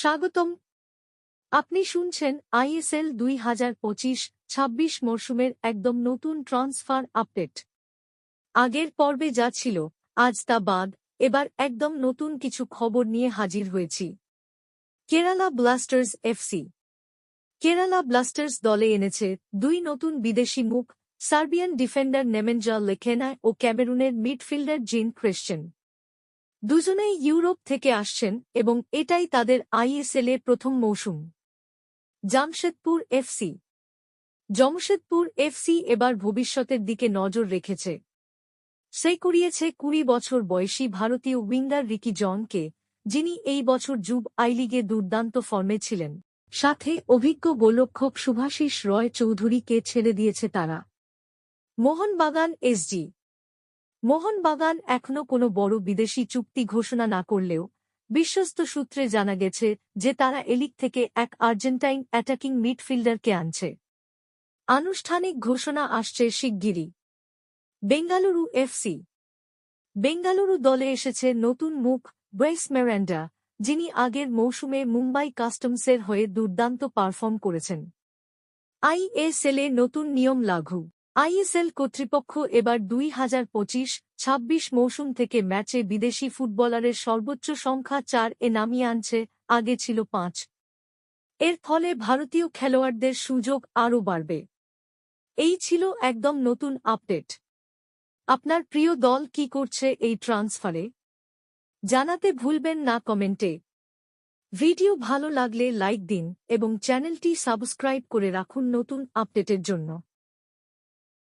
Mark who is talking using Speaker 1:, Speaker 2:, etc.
Speaker 1: স্বাগতম। আপনি শুনছেন আইএসএল দুই হাজার পঁচিশ ছাব্বিশ মরশুমের একদম নতুন ট্রান্সফার আপডেট। আগের পর্বে যা ছিল, আজ তা বাদ, এবার একদম নতুন কিছু খবর নিয়ে হাজির হয়েছি। Kerala Blasters FC. Kerala Blasters দলে এনেছে দুই নতুন বিদেশি মুখ, সার্বিয়ান ডিফেন্ডার নেমেঞ্জা লেখেনা ও ক্যামেরুনের মিডফিল্ডার জিন ক্রিশ্চেন দুজনেই ইউরোপ থেকে আসছেন এবং এটাই তাদের আইএসএল এর প্রথম মৌসুম। জামশেদপুর এফসি। জমশেদপুর এফসি এবার ভবিষ্যতের দিকে নজর রেখেছে। সে করিয়েছে কুড়ি বছর বয়সী ভারতীয় উইঙ্গার রিকি জনকে যিনি এই বছর যুব আই লিগে দুর্দান্ত ফর্মে ছিলেন। সাথে অভিজ্ঞ গোলক্ষক সুভাষিস রয় চৌধুরীকে ছেড়ে দিয়েছে তারা। মোহনবাগান এসজি। মোহনবাগান এখনও কোনো বড় বিদেশি চুক্তি ঘোষণা না করলেও বিশ্বস্ত সূত্রে জানা গেছে যে তারা এলিক থেকে এক আর্জেন্টাইন অ্যাটাকিং মিডফিল্ডারকে আনছে। আনুষ্ঠানিক ঘোষণা আসছে শিগগিরই। বেঙ্গালুরু এফসি বেঙ্গালুরু দলে এসেছে নতুন মুখ ব্রেস মেরান্ডা, যিনি আগের মৌসুমে মুম্বাই কাস্টমসের হয়ে দুর্দান্ত পারফর্ম করেছেন। আইএসএলে নতুন নিয়ম লাগু। আইএসএল কর্তৃপক্ষ এবার দুই হাজার পঁচিশ ছাব্বিশ মৌসুম থেকে ম্যাচে বিদেশি ফুটবলারের সর্বোচ্চ সংখ্যা চার এ নামিয়ে আনছে, আগে ছিল পাঁচ। এর ফলে ভারতীয় খেলোয়াড়দের সুযোগ আরও বাড়বে। এই ছিল একদম নতুন আপডেট। আপনার প্রিয় দল কি করছে এই ট্রান্সফারে? জানাতে ভুলবেন না কমেন্টে। ভিডিও ভালো লাগলে লাইক দিন এবং চ্যানেলটি সাবস্ক্রাইব করে রাখুন নতুন আপডেটের জন্য।